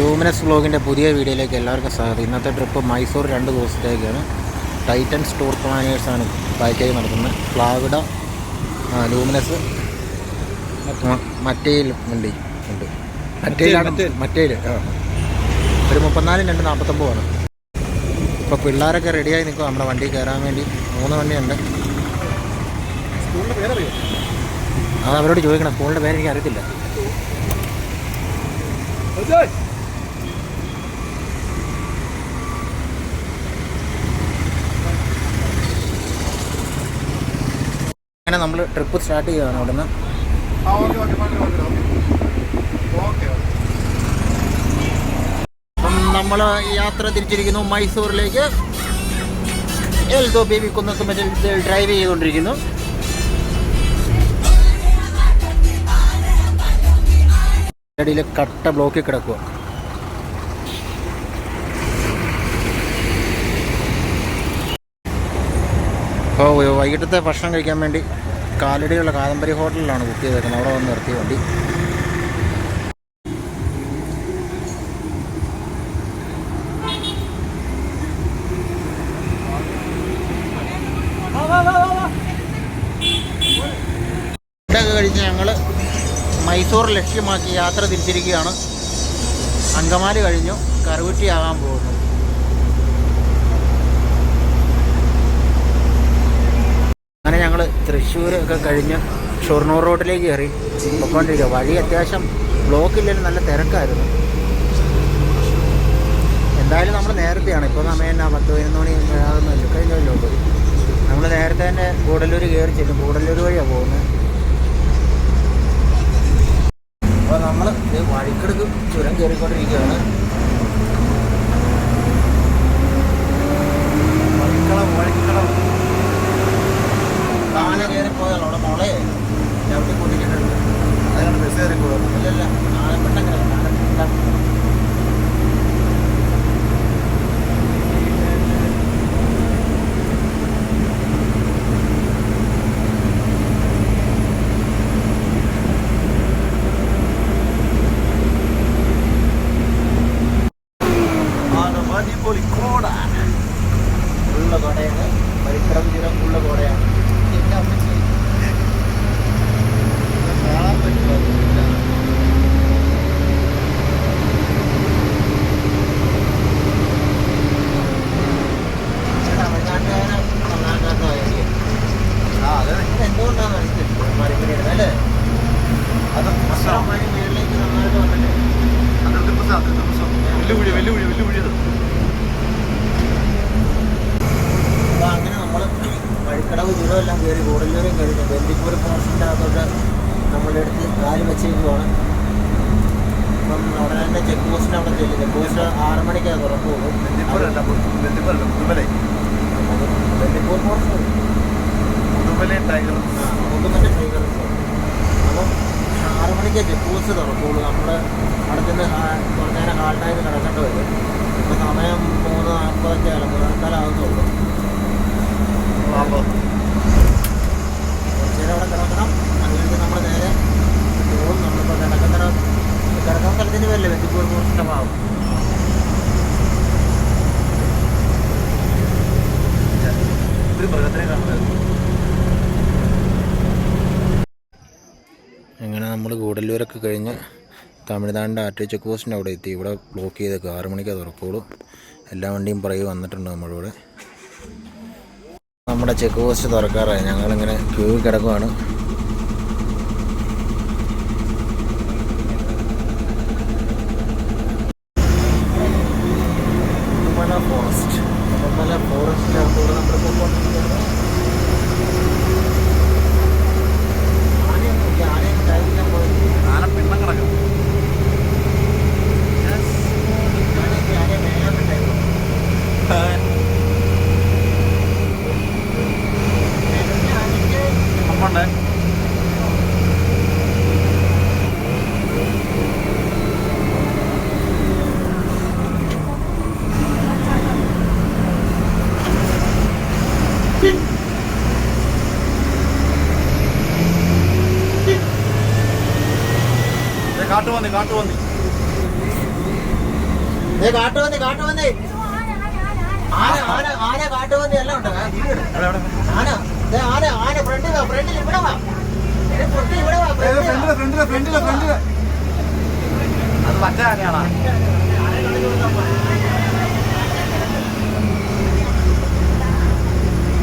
Luminous വ്ലോഗിന്റെ പുതിയ വീഡിയോയിലേക്ക് എല്ലാവർക്കും സ്വാഗതം. ഇന്നത്തെ ട്രിപ്പ് മൈസൂർ രണ്ട് ദിവസത്തേക്കാണ്. ടൈറ്റൻ സ്റ്റോർ പ്ലാനേഴ്സാണ് പാക്കേജ് നടത്തുന്നത്. ഫ്ലാവിഡ ലൂമിനസ് മറ്റേയിൽ വണ്ടി ഉണ്ട്. മറ്റേയിലാണ്. മറ്റേയിൽ ആ. ഒരു മുപ്പത്തിനാലും രണ്ട് നാൽപ്പത്തൊമ്പതാണ് ഇപ്പോൾ പിള്ളേരൊക്കെ റെഡിയായി നിൽക്കും നമ്മുടെ വണ്ടി കയറാൻ വേണ്ടി മൂന്ന് വണ്ടിയുണ്ട്. അത് അവരോട് ചോദിക്കണം. സ്കൂളിന്റെ പേര് എനിക്ക് അറിയത്തില്ല അങ്ങനെ നമ്മൾ ട്രിപ്പ് സ്റ്റാർട്ട് ചെയ്യുകയാണ് അവിടെ നിന്ന് അപ്പം നമ്മൾ യാത്ര തിരിച്ചിരിക്കുന്നു മൈസൂറിലേക്ക് എൽദോ ബേബി കുന്നത്ത് മറ്റേ ഡ്രൈവ് ചെയ്തുകൊണ്ടിരിക്കുന്നു. ഇടയിൽ കട്ട ബ്ലോക്കിൽ കിടക്കുക അപ്പോൾ വൈകിട്ടത്തെ ഭക്ഷണം കഴിക്കാൻ വേണ്ടി കാലടിയുള്ള കാദംബരി ഹോട്ടലിലാണ് ബുക്ക് ചെയ്തേക്കുന്നത്. അവിടെ വന്ന് നിർത്തിയ വണ്ടി. ഫുഡൊക്കെ ഞങ്ങൾ മൈസൂർ ലക്ഷ്യമാക്കി യാത്ര തിരിച്ചിരിക്കുകയാണ്. അങ്കമാലി കഴിഞ്ഞു. കറുകുറ്റിയാകാൻ പോകുന്നു അങ്ങനെ ഞങ്ങൾ തൃശ്ശൂരൊക്കെ കഴിഞ്ഞ് ഷൊർണൂർ റോഡിലേക്ക് കയറി പൊക്കോണ്ടിരിക്കുക. വഴി അത്യാവശ്യം ബ്ലോക്കില്ലെങ്കിലും നല്ല തിരക്കായിരുന്നു. എന്തായാലും നമ്മൾ നേരത്തെയാണ്. ഇപ്പോൾ സമയം എന്നാ? പത്ത് പതിനൊന്ന് മണി ആകുന്നില്ല കഴിഞ്ഞല്ലോ നമ്മൾ നേരത്തെ തന്നെ കൂടല്ലൂർ കയറി ചെല്ലും കൂടല്ലൂർ വഴിയാണ് പോകുന്നത് അപ്പോൾ നമ്മൾ വഴിക്കെടുക്കും ചുരം കയറിക്കൊണ്ടിരിക്കുകയാണ്. അതിനാണ് ഇല്ല നാളെ പോകുന്നത് ഇല്ലല്ല ആലപ്പെട്ടങ്ങനെ ആലപ്പെട്ട അടിപൊളിക്കോട ഉള്ള കോടയാണ് പരിക്കടം ചുരം ഉള്ള കോടയാണ് എന്നെ അമ്മച്ചി കാണാൻ പറ്റില്ല തമിഴ്നാട്ടുകാരെ നന്നാക്കാത്തതായിരിക്കും ആ അതെ എന്തുകൊണ്ടാണ് അറിയത്തില്ല മരുമണിയുടെ അല്ലേ അത് അത്ര മഴ മേളിലേക്ക് നന്നായിട്ട് വന്നിട്ട് അന്നത്തെ ബസ് അന്നത്തെ ബസ് വെല്ലുവിളി വെല്ലുവിളി വെല്ലുവിളി അത് അപ്പോൾ അങ്ങനെ നമ്മൾ വഴിക്കടവ് ദൂരമെല്ലാം കയറി കൂടല്ലൂരും കഴിഞ്ഞു ബന്ദിപ്പൂർ പോർഷന്റെ അകത്തോട്ട് നമ്മളുടെ അടുത്ത് കാൽ വെച്ചേക്കുവാണ് അപ്പം അവിടെ തന്നെ ചെക്ക് പോസ്റ്റിന് അവിടെ ചെല്ലും ചെക്ക് പോസ്റ്റ് ആറ് തുറക്കുള്ളൂ ബന്ദിപ്പൂരല്ല ബന്ദിപ്പൂരല്ല മുതുമലൈ ബന്ദിപ്പൂർ പോർഷൻ മുതുമലൈ ടൈഗർ. മുതുമന്റെ ടൈഗർ. അപ്പം ആറ് മണിക്ക് ചെക്ക് പോസ്റ്റ് തുറക്കുള്ളൂ. നമ്മൾ അവിടെ ചെന്ന് കുറച്ച് നേരം ഹാൾട്ടായിട്ട് കിടക്കേണ്ടി വരും. ഇപ്പം സമയം മൂന്ന് നാൽപ്പതൊക്കെ ആയാലും മൂന്ന് പാമ്പ് കുറച്ച് നേരം അവിടെ കിടക്കണം. അത് നമ്മൾ നേരെ പോകും. നമ്മളിപ്പോൾ കിടക്കുന്ന കിടക്കാൻ നമ്മൾ ഗൂഡല്ലൂരൊക്കെ കഴിഞ്ഞ് തമിഴ്നാടിന്റെ ആറ്റോ ചെക്ക് പോസ്റ്റിന്റെ അവിടെ എത്തി. ഇവിടെ ബ്ലോക്ക് ചെയ്ത് ആറ് മണിക്ക് തുറക്കുള്ളൂ. എല്ലാ വണ്ടിയും പറയും വന്നിട്ടുണ്ട് നമ്മളിവിടെ നമ്മുടെ ചെക്ക് പോസ്റ്റ് തുറക്കാറായി. ഞങ്ങളിങ്ങനെ ക്യൂ കിടക്കുവാണ്. ഫോറസ്റ്റ് പുതുമല ഫോറസ്റ്റിന്റെ അകത്തൂടെ നമ്മൾ പോയിക്കൊണ്ടിരിക്കുകയാണ്. ആനയൊന്നും ഇല്ല ആനയൊന്നും കാട്ടുപന്നി കാട്ടുപന്നി ഏ കാട്ടുപന്നി കാട്ടുപന്നി ആന ആന ആന കാട്ടുപന്നി എല്ലാം ഉണ്ടോ? ആന ആന ആന ഫ്രണ്ടിൽ വാ ഫ്രണ്ടിൽ ഇവിടെ വാ. ഫ്രണ്ടിൽ ഇവിടെ വാ ഫ്രണ്ടിൽ ഫ്രണ്ടിൽ ഫ്രണ്ടിൽ ഫ്രണ്ടിൽ അത് മറ്റേ ആനയാണോ?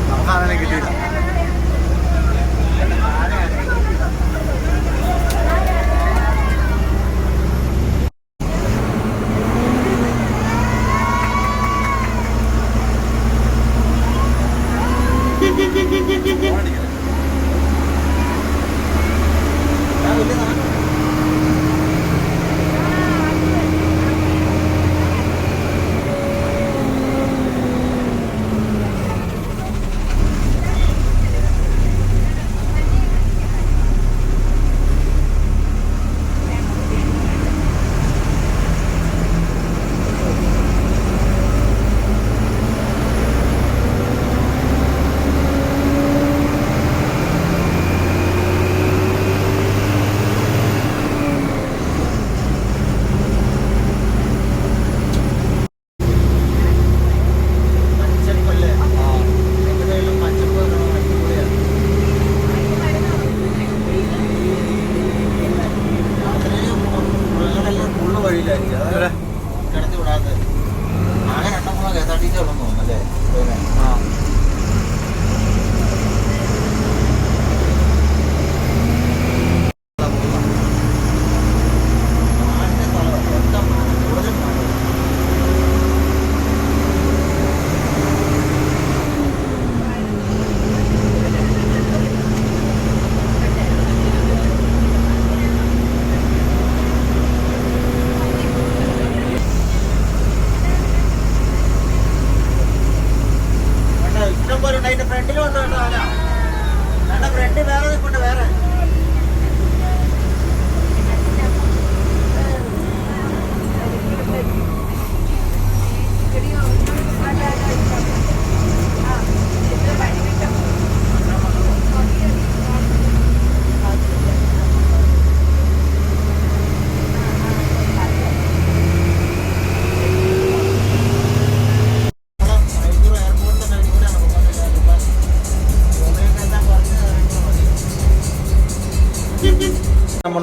നമുക്ക് ആനനെ കിട്ടിയില്ല.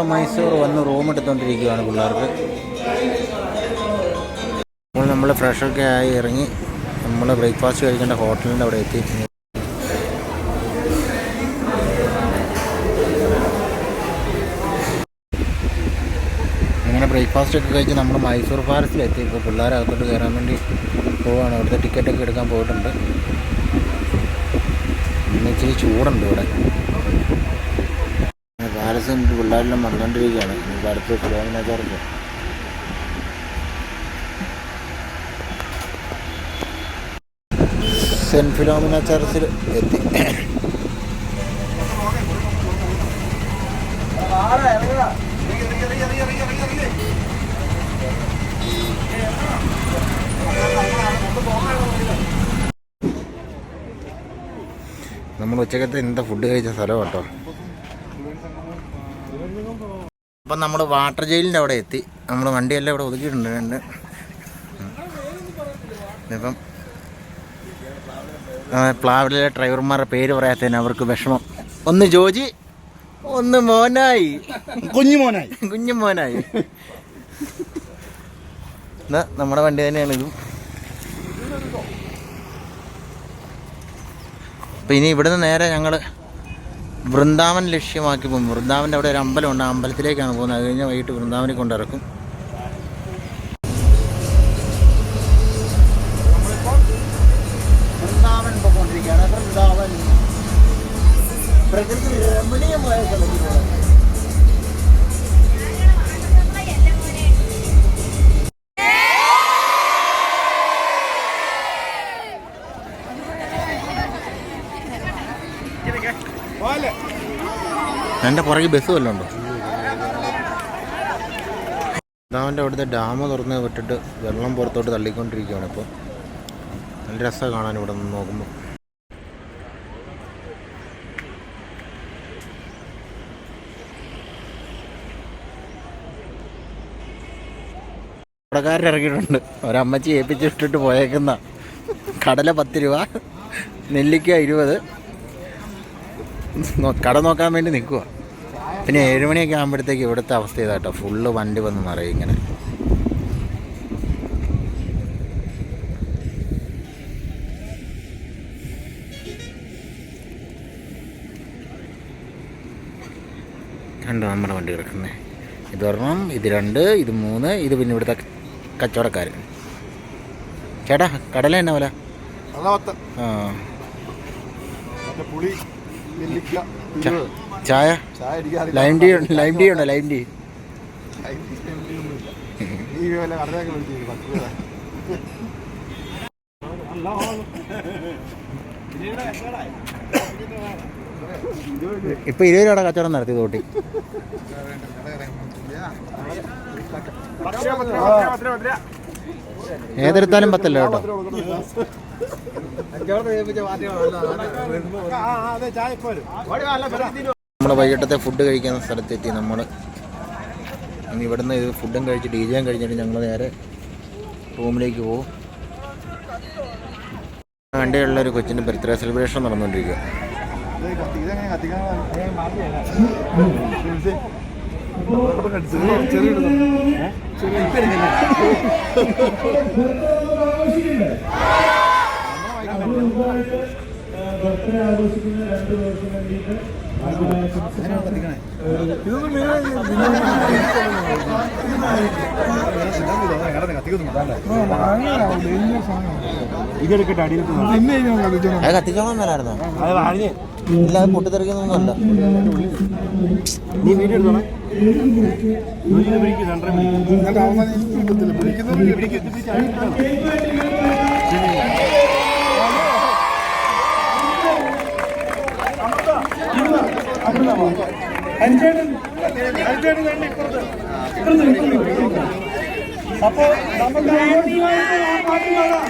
നമ്മൾ മൈസൂർ വന്ന് റൂം എടുത്തുകൊണ്ടിരിക്കുകയാണ് പിള്ളേർക്ക്. അപ്പോൾ നമ്മൾ ഫ്രഷൊക്കെ ആയി ഇറങ്ങി നമ്മൾ ബ്രേക്ക്ഫാസ്റ്റ് കഴിക്കേണ്ട ഹോട്ടലിന്റെ അവിടെ എത്തി. അങ്ങനെ ബ്രേക്ക്ഫാസ്റ്റ് ഒക്കെ കഴിച്ച് നമ്മൾ മൈസൂർ പാലസിലെത്തി ഇപ്പോൾ പിള്ളേരെ അകത്തോട്ട് കയറാൻ വേണ്ടി പോവുകയാണ് അവിടുത്തെ ടിക്കറ്റൊക്കെ എടുക്കാൻ പോയിട്ടുണ്ട്. ഇന്ന് ഇച്ചിരി ചൂടുണ്ട് ഇവിടെ. പാലസ് കണ്ടിട്ട് പിള്ളേരെല്ലാം വന്നുകൊണ്ടിരിക്കുകയാണ് ഇനിയിപ്പോൾ അടുത്ത് കിലോമീറ്റർ സെന്റ് ഫിലോമിന ചർച്ചിൽ എത്തി. നമ്മൾ ഉച്ചക്കത്തെ എന്താ ഫുഡ് കഴിച്ച സ്ഥലം കേട്ടോ. അപ്പം നമ്മൾ വാട്ടർ ജയിലിന്റെ അവിടെ എത്തി. നമ്മൾ വണ്ടിയെല്ലാം ഇവിടെ ഒതുക്കിയിട്ടുണ്ട് രണ്ട്. ഇപ്പം പ്ലാവിലെ ഡ്രൈവർമാരുടെ പേര് പറയാത്തതിന് അവർക്ക് വിഷമം. ഒന്ന് ജോജി ഒന്ന് മോനായി. കുഞ്ഞു മോനായി. കുഞ്ഞു മോനായി. എന്നാ നമ്മുടെ വണ്ടി തന്നെയാണ് ഇതും. അപ്പം ഇനി ഇവിടുന്ന് നേരെ ഞങ്ങൾ വൃന്ദാവൻ ലക്ഷ്യമാക്കി പോകും. വൃന്ദാവന്റെ അവിടെ ഒരു അമ്പലമുണ്ട് ആ അമ്പലത്തിലേക്കാണ് പോകുന്നത്. അത് കഴിഞ്ഞാൽ വൈകിട്ട് വൃന്ദാവനെ കൊണ്ടിറക്കും വൃന്ദാവൻ പോയിക്കൊണ്ടിരിക്കുകയാണ്. വൃന്ദാവൻ പ്രകൃതി എന്റെ പുറകിൽ ബസ് വല്ലതും ഉണ്ടോ? ഡാമിന്റെ അവിടുത്തെ ഡാം തുറന്ന് വിട്ടിട്ട് വെള്ളം പുറത്തോട്ട് തള്ളിക്കൊണ്ടിരിക്കുകയാണ് ഇപ്പോൾ നല്ല രസമാണ് കാണാൻ ഇവിടെ നിന്ന് നോക്കുമ്പോൾ കടക്കാരൻ ഇറങ്ങിയിട്ടുണ്ട്. ഒരമ്മച്ചി ഏൽപ്പിച്ചിട്ടിട്ട് പോയേക്കുന്ന. കടല പത്ത് രൂപ നെല്ലിക്ക ഇരുപത്. കട നോക്കാൻ വേണ്ടി നിൽക്കുക പിന്നെ ഏഴുമണിയൊക്കെ ആകുമ്പോഴത്തേക്ക് ഇവിടുത്തെ അവസ്ഥ ഇതാട്ടോ. ഫുള്ള് വണ്ടി വന്ന് നിറയും ഇങ്ങനെ. കണ്ടോ നമ്മുടെ വണ്ടി കിടക്കുന്നത് ഇത് ഒരെണ്ണം ഇത് രണ്ട് ഇത് മൂന്ന് ഇത് പിന്നെ ഇവിടുത്തെ കച്ചവടക്കാർ ചേട്ടാ കടല എന്നാ പോലെ ആ. പുളി. ചായ? ചായ. ലൈം ടീ ഉണ്ട് ലൈം ടീ ഉണ്ടോ ലൈം ടീ ഇപ്പൊ ഇരുപത് രൂപ കച്ചവടം നടത്തി തോട്ടി. ഏതെടുത്താലും പത്തല്ല കേട്ടോ. നമ്മൾ വൈകിട്ടത്തെ ഫുഡ് കഴിക്കുന്ന സ്ഥലത്തെത്തി നമ്മൾ ഇവിടുന്ന് ഇത് ഫുഡും കഴിച്ച് ഡി ജെയും കഴിഞ്ഞിട്ട് ഞങ്ങൾ നേരെ റൂമിലേക്ക് പോകും വണ്ടിയുള്ള ഒരു കൊച്ചിന്റെ ബർത്ത്ഡേ സെലിബ്രേഷൻ നടന്നുകൊണ്ടിരിക്കുക ഇതെങ്ങനെ കത്തിക്കാൻ ഇതെടുക്കട്ടെ അടിയിൽ അത് കത്തിച്ചോളാൻ മേലായിരുന്നോ ഇല്ല അത് പൊട്ടിത്തെറിക്കുന്നൊന്നുമല്ല. നീ വീഡിയോ എടുത്തോളാം. അപ്പോ നമുക്ക് ആ പാട്ട് പാടാം.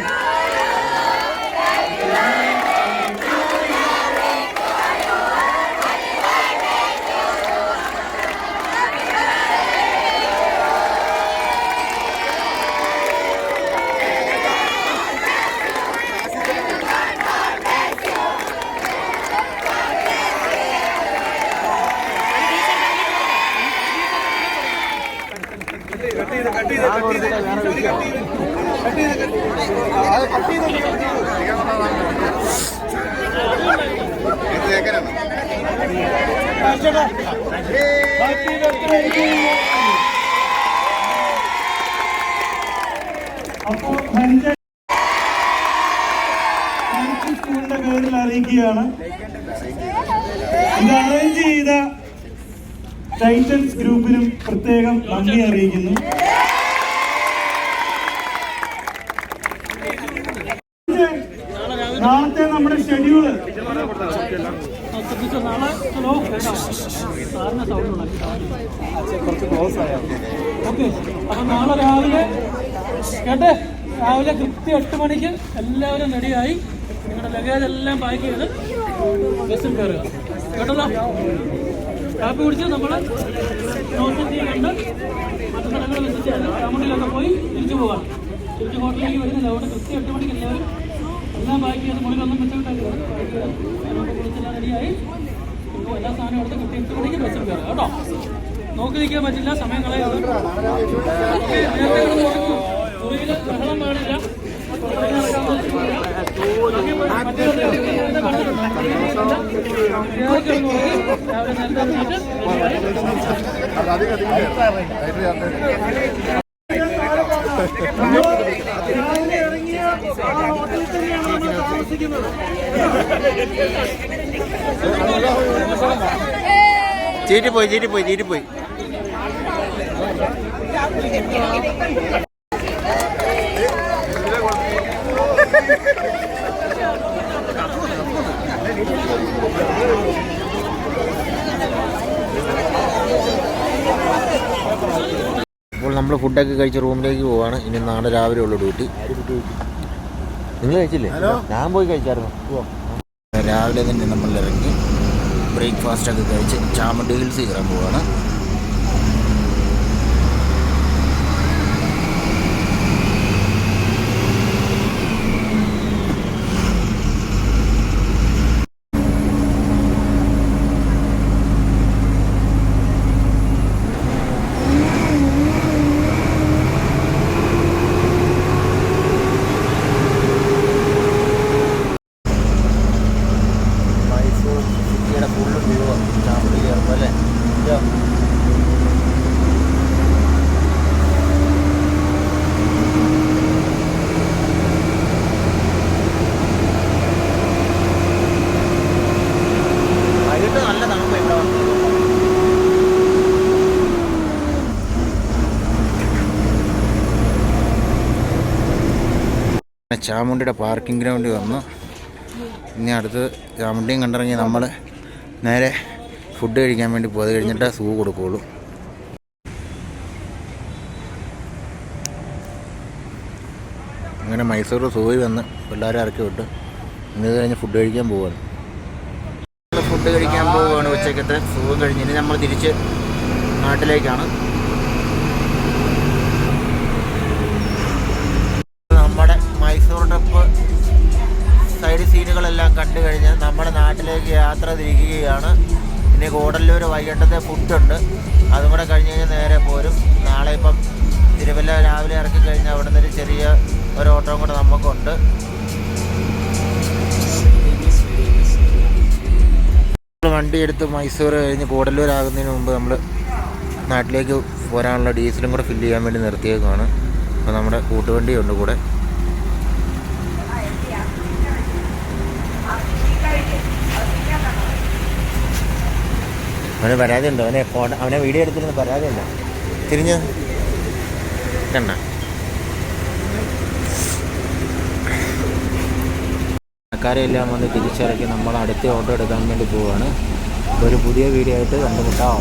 അപ്പോൾ സ്കൂളിന്റെ പേരിൽ അറിയിക്കുകയാണ്. ഇത് അറേഞ്ച് ചെയ്ത ടൈറ്റൻസ് ഗ്രൂപ്പിനും പ്രത്യേകം നന്ദി അറിയിക്കുന്നു. നാളത്തെ നമ്മുടെ ഷെഡ്യൂൾ. ഓക്കെ. അപ്പൊ നാളെ രാവിലെ കേട്ടെ? രാവിലെ കൃത്യം എട്ട് മണിക്ക് എല്ലാവരും റെഡിയായി നിങ്ങളുടെ ലഗേജ് എല്ലാം പാക്ക് ചെയ്ത് ബസ്സിൽ കയറുക. കേട്ടല്ലോ? കാപ്പി കുടിച്ച് നമ്മൾ നോർത്ത് ഇന്ത്യയിൽ കണ്ട് മറ്റു സ്ഥലങ്ങൾ വിസിറ്റ് ചെയ്യാൻ രാമണ്ടിലൊക്കെ പോയി തിരിച്ചു പോകാം. തിരിച്ച് ഹോട്ടലിലേക്ക് വരുന്നില്ല. അവിടെ കൃത്യം എട്ട് മണിക്ക് എല്ലാവരും എല്ലാം പാക്ക് ചെയ്ത് മുകളിലൊന്നും നമുക്ക് കുളിച്ചെല്ലാം റെഡിയായി എല്ലാ സാധനവും എടുത്ത് കൃത്യം എട്ട് മണിക്ക് ബസ്സിൽ കയറുക കേട്ടോ നോക്കി നിൽക്കാൻ പറ്റില്ല സമയം കളയരുത് മുറിയിൽ ബഹളം പാടില്ല ഇറങ്ങിയ ആ ഹോട്ടലിൽ തന്നെയാണ് നമ്മൾ താമസിക്കുന്നത് ചീറ്റി പോയി ചീറ്റി പോയി ചീറ്റി പോയി അപ്പോൾ നമ്മൾ ഫുഡൊക്കെ കഴിച്ച് റൂമിലേക്ക് പോവാണ്. ഇനി നാളെ രാവിലെ ഉള്ളു ഡ്യൂട്ടി നിങ്ങൾ കഴിച്ചില്ലേ? ഞാൻ പോയി കഴിച്ചായിരുന്നു. രാവിലെ തന്നെ നമ്മൾ ഇറങ്ങി ബ്രേക്ക്ഫാസ്റ്റ് ഒക്കെ കഴിച്ച് ചാമണ്ടി ഹിൽസ് കയറാൻ ചാമുണ്ടിയുടെ പാർക്കിംഗ് ഗ്രൗണ്ടിൽ വന്നു. ഇനി അടുത്ത് ചാമുണ്ടിയും കണ്ടിറങ്ങി നമ്മൾ നേരെ ഫുഡ് കഴിക്കാൻ വേണ്ടി പോയത് കഴിഞ്ഞിട്ട് സൂ കൊടുക്കുകയുള്ളൂ അങ്ങനെ മൈസൂർ സൂയി വന്ന് പിള്ളേരെ ഇറക്കി വിട്ട് ഇന്ന് കഴിഞ്ഞ് ഫുഡ് കഴിക്കാൻ പോവുകയാണ് ഫുഡ് കഴിക്കാൻ പോവുകയാണ് ഉച്ചക്കത്തെ സൂ കഴിഞ്ഞ് ഇനി നമ്മൾ തിരിച്ച് നാട്ടിലേക്കാണ്. സീനുകളെല്ലാം കണ്ടു കഴിഞ്ഞ് നമ്മുടെ നാട്ടിലേക്ക് യാത്ര തിരിക്കുകയാണ്. ഇനി കൂടല്ലൂർ വൈകിട്ടത്തെ ഫുഡുണ്ട്. അതും കൂടെ കഴിഞ്ഞ് കഴിഞ്ഞാൽ നേരെ പോരും. നാളെ ഇപ്പം തിരുവല്ല രാവിലെ ഇറക്കി കഴിഞ്ഞാൽ അവിടെ നിന്ന് ഒരു ചെറിയ ഒരു ഓട്ടം കൂടെ നമുക്കുണ്ട്. വണ്ടി എടുത്ത് മൈസൂർ കഴിഞ്ഞ് കൂടല്ലൂർ ആകുന്നതിന് മുമ്പ് നമ്മൾ നാട്ടിലേക്ക് പോരാനുള്ള ഡീസലും കൂടെ ഫില്ല് ചെയ്യാൻ വേണ്ടി നിർത്തിയേക്കുവാണ്. അപ്പോൾ നമ്മുടെ കൂട്ടുവണ്ടിയുണ്ട് കൂടെ. അവന് പരാതി ഉണ്ടോ അവനെ ഫോൺ അവനെ വീഡിയോ എടുത്തിരുന്ന പരാതി ഉണ്ടോ തിരിഞ്ഞ്. കണ്ട. ആൾക്കാരെല്ലാം വന്ന് തിരിച്ചിറക്കി നമ്മൾ അടുത്ത ഓട്ടോ എടുക്കാൻ വേണ്ടി പോവുകയാണ് ഒരു പുതിയ വീഡിയോ ആയിട്ട് കണ്ടുമുട്ടാം.